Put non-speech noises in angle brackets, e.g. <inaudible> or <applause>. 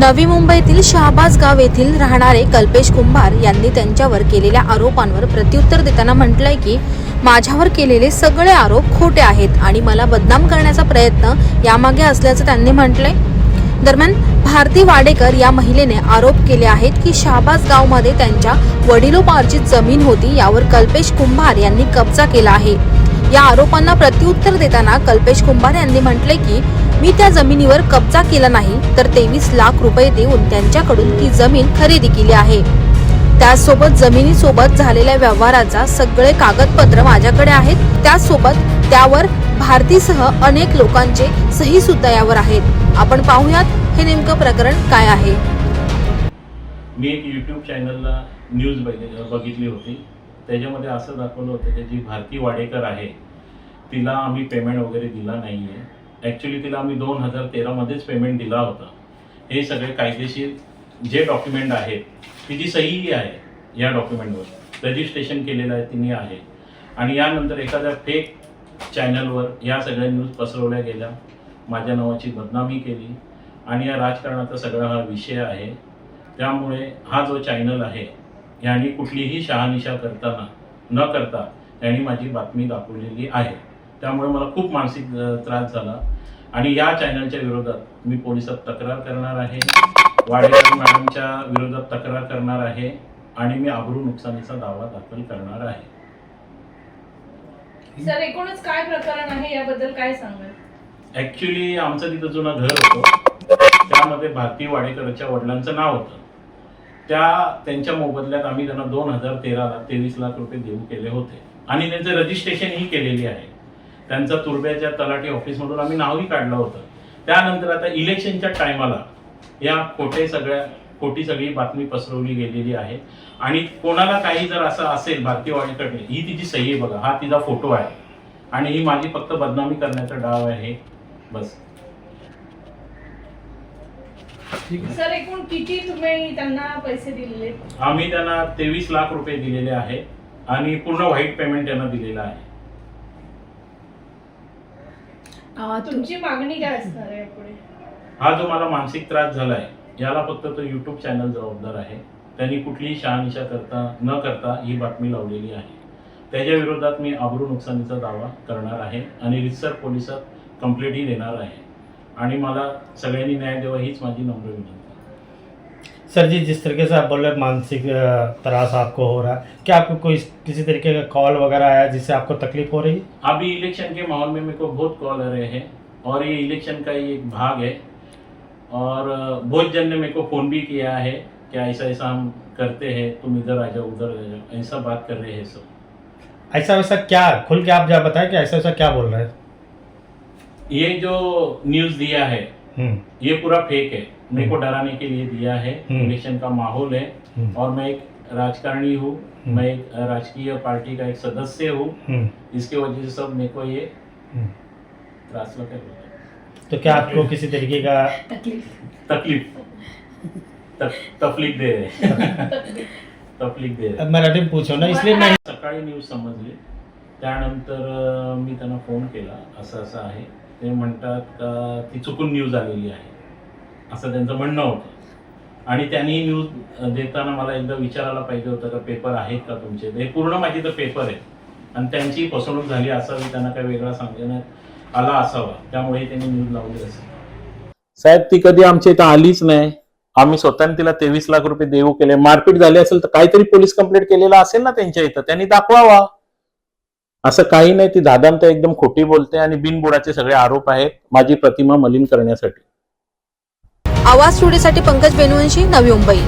नवी मुंबईतील शहाबाज गाव येथील राहणारे कल्पेश कुंभार यांनी त्यांच्यावर केलेल्या आरोपांवर प्रत्युत्तर देताना म्हटलंय की माझ्यावर केलेले सगळे आरोप खोटे आहेत आणि मला बदनाम करण्याचा प्रयत्न यामागे असल्याचं त्यांनी म्हटलंय. दरम्यान भारती वाडेकर या महिलेने आरोप केले आहेत की शहाबाज गावमध्ये त्यांच्या वडिलोपार्जित जमीन होती यावर कल्पेश कुंभार यांनी कब्जा केला आहे. या आरोपांना प्रत्युत्तर देताना कल्पेश कुंभार यांनी म्हटले की मी त्या जमिनीवर कब्जा केला नाही तर तेवीस लाख रुपये देऊन त्यांच्याकडून ती जमीन खरेदी केली आहे. त्याचसोबत जमिनीसोबत झालेल्या व्यवहाराचा सगळे कागदपत्र माझ्याकडे आहेत. त्याचसोबत त्यावर भारतीसह अनेक लोकांचे सही सुद्धा यावर आहेत. आपण पाहूयात हे नेमकं प्रकरण काय आहे. मी एक यूट्यूब चॅनलला न्यूज बघितली होती. त्याच्यामध्ये असं दाखवलं होतं की जी भारती वाडेकर आहे तिला आम्ही पेमेंट वगैरे दिला नाही आहे ॲक्च्युली तिला आम्ही दोन हजार तेरामध्येच पेमेंट दिला होता. हे सगळे कायदेशीर जे डॉक्युमेंट आहेत तिची सहीही आहे या डॉक्युमेंटवर रजिस्ट्रेशन केलेलं आहे तिने आहे. आणि यानंतर एखाद्या फेक चॅनलवर या सगळ्या न्यूज पसरवल्या गेल्या. माझ्या नावाची बदनामी केली. आणि या राजकारणाचा सगळा हा विषय आहे. त्यामुळे हा जो चॅनल आहे यांनी कुठलीही शहानिशा करताना न करता यांनी माझी बातमी दाखवलेली आहे. त्यामुळे मला खूप मानसिक त्रास झाला. आणि या चॅनलच्या विरोधात मी पोलिसात तक्रार करणार आहे. वाडेकर मॅडमच्या विरोधात तक्रार करणार आहे. आणि मी आबरू नुकसानीचा दावा दाखल करणार आहे. सर एकूणच काय प्रकरण आहे? याबद्दल काय सांगाल? ॲक्च्युली आमचं तिथं जुनं घर होतं. त्यामध्ये भारती वाडेकरच्या वडिलांचं नाव होतं. त्या त्यांच्या मोबदल्यात आम्ही त्यांना दोन हजार तेराला तेवीस लाख रुपये देऊ केले होते. आणि त्यांचं रजिस्ट्रेशनही केलेली आहे. त्यांचा तुर्ब्याच्या तलाठी ऑफिसमधून आम्ही नावही काढलं होतं. त्यानंतर आता इलेक्शनच्या टायमाला या खोटे सगळ्या खोटी सगळी बातमी पसरवली गेलेली आहे. आणि कोणाला काही जर असं असेल भारती वाडेकडे ही तिची सही आहे बघा हा तिचा फोटो आहे. आणि ही माझी फक्त बदनामी करण्याचा डाव आहे. बस. सर एकूण किती तुम्ही त्यांना पैसे दिलेले? आम्ही त्यांना तेवीस लाख रुपये दिलेले आहे. आणि पूर्ण व्हाईट पेमेंट त्यांना दिलेलं आहे. तुमची मागणी काय असणार आहे पुढे? हा जो मला मानसिक त्रास झालाय याला फक्त तो युट्यूब चॅनल जबाबदार आहे. त्यांनी कुठलीही शहानिशा करता न करता ही बातमी लावलेली आहे. त्याच्या विरोधात मी आबरू नुकसानीचा दावा करणार आहे आणि रितसर पोलिसात कंप्लेंटही देणार आहे. आणि मला सगळ्यांनी न्याय द्यावा हीच माझी नम्र विनंती. सर जी जिस तरीके से आप बोल रहे हैं मानसिक त्रास आपको हो रहा है क्या आपको कोई किसी तरीके का कॉल वगैरह आया जिससे आपको तकलीफ़ हो रही है? अभी इलेक्शन के माहौल में मेरे को बहुत कॉल आ रहे हैं और ये इलेक्शन का ही एक भाग है और बहुत जन ने मेरे को फ़ोन भी किया है कि ऐसा ऐसा हम करते हैं तुम इधर आ जाओ उधर आ जाओ ऐसा बात कर रहे हैं सब। ऐसा वैसा क्या खुल के आप जरा बताएँ कि ऐसा वैसा क्या बोल रहे हैं? ये जो न्यूज़ दिया है ये पूरा फेक है। मेरे को डराने के लिए दिया है। इलेक्शन का माहौल है। और मैं एक राजकारणी हूँ। मैं एक राजकीय पार्टी का एक सदस्य हूँ। हम्म, इसके वजह से सब मेरे को ये। त्रास है। तो क्या आपको किसी तरीके का तकलीफ। तक, तकलीफ दे रहे <laughs> तकलीफ दे रहे मराठी में पूछो ना इसलिए मैं सकाळी न्यूज समजली. त्यानंतर मी त्यांना फोन केला. असं असं आहे. ते म्हणतात का ती चुकून न्यूज आलेली आहे. असं त्यांचं म्हणणं होतं. आणि त्यांनी न्यूज देताना मला एकदा विचारायला पाहिजे होतं का पेपर आहेत का तुमचे? हे पूर्ण माझी तर पेपर आहे. आणि त्यांची फसवणूक झाली असावी त्यांना काही वेगळा सांगण्यात आला असावा. त्यामुळे त्यांनी न्यूज लावली असेल. साहेब ती कधी आमच्या इथं आलीच नाही. आम्ही स्वतःने तिला तेवीस लाख रुपये देऊ केले. मारपीट झाली असेल तर काहीतरी पोलीस कंप्लेंट केलेला असेल ना त्यांच्या इथं? त्यांनी दाखवावा. असं काही नाही ती दादांत एकदम खोटी बोलते आणि बिनबुडाचे सगळे आरोप आहेत माझी प्रतिमा मलिन करण्यासाठी. आवाज स्टुडिओसाठी पंकज बेनवंशी नवी मुंबई.